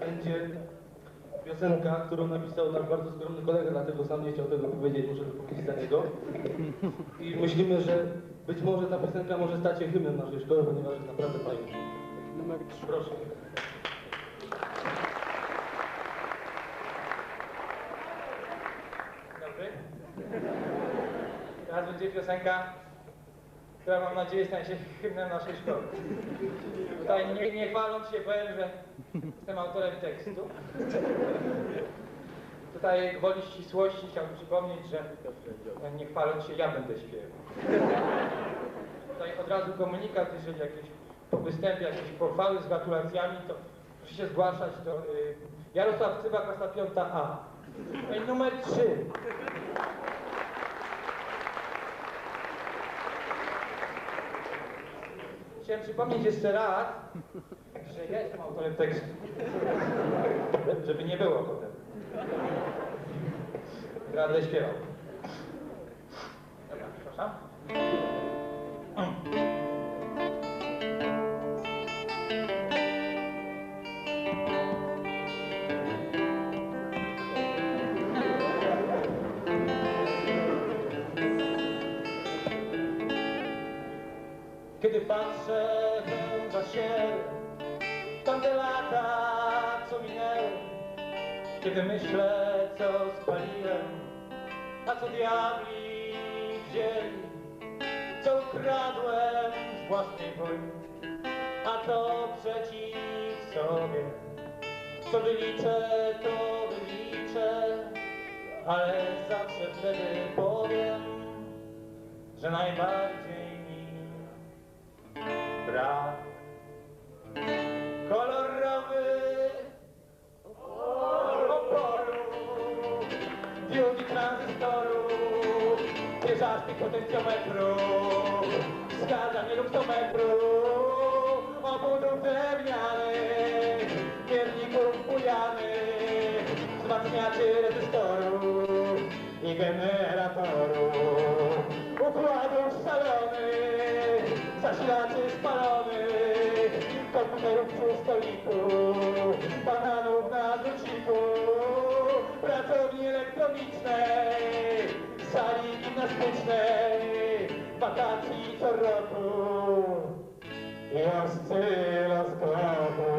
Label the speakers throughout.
Speaker 1: będzie piosenka, którą napisał nasz bardzo skromny kolega, dlatego sam nie chciał tego powiedzieć, muszę to powiedzieć za niego. I myślimy, że być może ta piosenka może stać się hymnem naszej szkoły, ponieważ jest naprawdę fajna.
Speaker 2: Numer 3.
Speaker 1: Proszę.
Speaker 3: Dobry. Teraz będzie piosenka, która mam nadzieję stanie się hymnem naszej szkoły. Tutaj nie, nie chwaląc się powiem, że jestem autorem tekstu. Tutaj gwoli ścisłości chciałbym przypomnieć, że nie chwaląc się ja będę śpiewał. Tutaj od razu komunikat, jeżeli jakieś po występie jakieś pochwały z gratulacjami, to proszę się zgłaszać do y, Jarosław Cyba, klasa 5A. No i numer 3. Chciałem przypomnieć jeszcze raz, że ja jestem autorem tekstu. Żeby nie było potem. Będę śpiewał. Dobra. Kiedy patrzę za siebie, lata, co minęły, kiedy myślę, co spaliłem, a co diabli wzięli, co ukradłem z własnej woli, a to przeciw sobie. Co wyliczę, to wyliczę, ale zawsze wtedy powiem, że najbardziej mi brak kolorowych oporu, diod i tranzystorów, wieżarskich potencjometrów, wskazań luktometrów, obudów drewnianych, mierników bujanych, wzmacniaczy rezystorów i generatorów, układów szalonych, zasilaczy spalonych, komputerów przy stoliku, bananów na druciku, pracowni elektronicznej, sali gimnastycznej, wakacji co roku i oscyloskopu.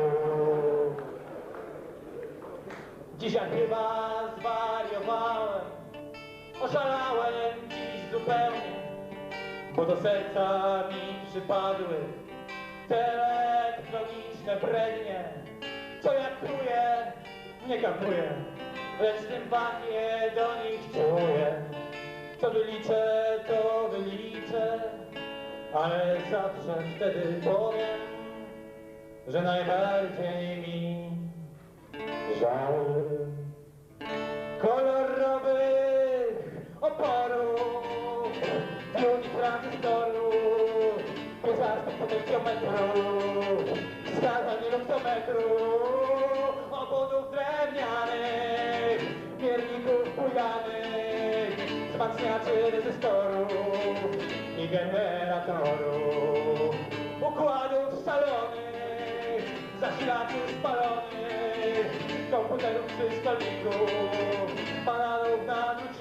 Speaker 3: Dzisiaj chyba zwariowałem, oszalałem dziś zupełnie, bo do serca mi przypadły te elektroniczne brednie, co jak czuję, nie kapuję, lecz sympatię do nich czuję. Co wyliczę, to wyliczę, ale zawsze wtedy powiem, że najbardziej mi żal kolorowych pieżarskich potencjometrów, wskazań luktometrów, obudów drewnianych, mierników bujanych, wzmacniaczy rezystorów i generatorów, układów szalonych, zasilaczy spalonych, komputerów przy stoliku, bananów na druciku,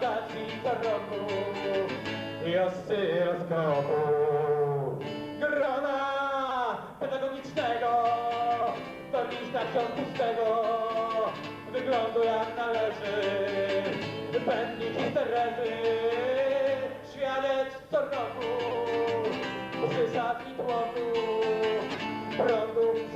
Speaker 3: wakacji co roku i oscyloskopu. Grona pedagogicznego, to wciąż pustego, wyglądu jak należy, pędnik Terezy, świadectw co roku, przysad i tłoku, prądu w